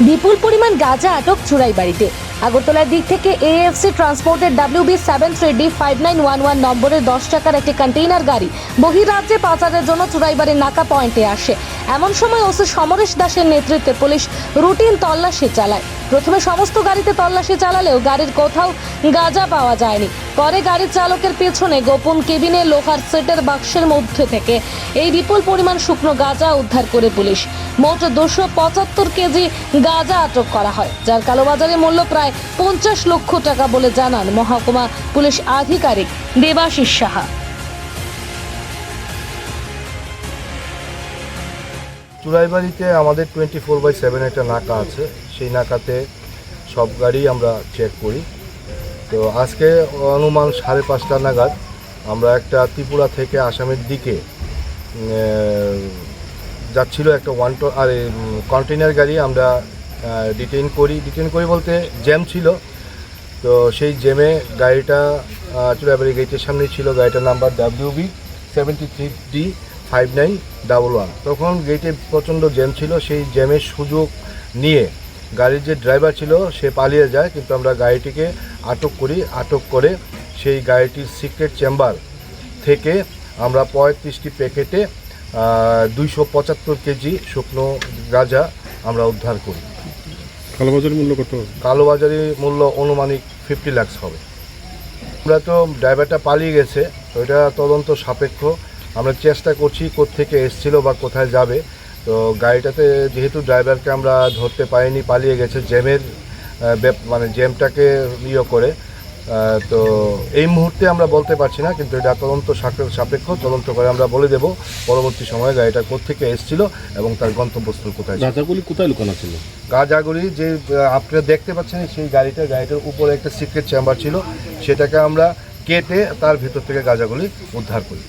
বিপুল পরিমাণ গাঁজা আটক চোরাই বাড়িতে আগরতলার দিক থেকে AFC ট্রান্সপোর্টের W B seven three D five nine one one নম্বরের দশ টাকার একটি কন্টেইনার গাড়ি বহিরাজ্যে পাচারের জন্য চুরাইবাড়ির নাকা পয়েন্টে আসে। এমন সময় ওসি সমরেশ দাসের নেতৃত্বে পুলিশ রুটিন তল্লাশি চালায়। প্রথমে সমস্ত গাড়িতে তল্লাশি চালালেও গাড়ির কোথাও গাঁজা পাওয়া যায়নি। পরে গাড়ির চালকের পেছনে গোপন কেবিনে লোহার সেটের বাক্সের মধ্যে থেকে এই বিপুল পরিমাণ শুকনো গাঁজা উদ্ধার করে পুলিশ। মোট দুশো পঁচাত্তর কেজি গাঁজা আটক করা হয়, যার কালোবাজারে মূল্য প্রায় পঞ্চাশ লক্ষ টাকা বলে জানান মহকুমা পুলিশ আধিকারিক দেবাশিস সাহা। চুরাইবাড়িতে আমাদের টোয়েন্টি ফোর বাই সেভেন একটা নাকা আছে। সেই নাকাতে সব গাড়ি আমরা চেক করি। তো আজকে অনুমান সাড়ে পাঁচটা নাগাদ আমরা একটা ত্রিপুরা থেকে আসামের দিকে যাচ্ছিল একটা ওয়ান আর কন্টেনার গাড়ি আমরা ডিটেইন করি ডিটেইন করি বলতে জ্যাম ছিল। তো সেই জ্যামে গাড়িটা আহ, চুরাইবাড়ি গেটের সামনে ছিল। গাড়িটার number W B seventy three D five nine double one তখন গেটে প্রচণ্ড জ্যাম ছিল। সেই জ্যামের সুযোগ নিয়ে গাড়ির যে ড্রাইভার ছিল সে পালিয়ে যায়। কিন্তু আমরা গাড়িটিকে আটক করি। আটক করে সেই গাড়িটির সিক্রেট চেম্বার থেকে আমরা পঁয়ত্রিশটি প্যাকেটে দুইশো পঁচাত্তর কেজি শুকনো গাঁজা আমরা উদ্ধার করি। কালোবাজার মূল্য কত কালোবাজারি মূল্য অনুমানিক ফিফটি লাক্স হবে। আমরা তো ড্রাইভারটা পালিয়ে গেছে ওইটা তদন্ত সাপেক্ষ। আমরা চেষ্টা করছি থেকে এসছিল বা কোথায় যাবে। তো গাড়িটাতে যেহেতু ড্রাইভারকে আমরা ধরতে পারিনি, পালিয়ে গেছে জ্যামের মানে জ্যামটাকে ইয়ে করে তো এই মুহূর্তে আমরা বলতে পারছি না কিন্তু এটা তদন্ত সাপে- সাপেক্ষ তদন্ত করে আমরা বলে দেব পরবর্তী সময়ে গাড়িটা কোথেকে এসেছিল এবং তার গন্তব্যস্থল কোথায় গাঁজাগুলি কোথায় লুকানো ছিল? গাঁজাগুলি যে আপনারা দেখতে পাচ্ছেন সেই গাড়িটা গাড়িটার উপরে একটা সিক্রেট চেম্বার ছিল সেটাকে আমরা কেটে তার ভেতর থেকে গাঁজাগুলি উদ্ধার করি।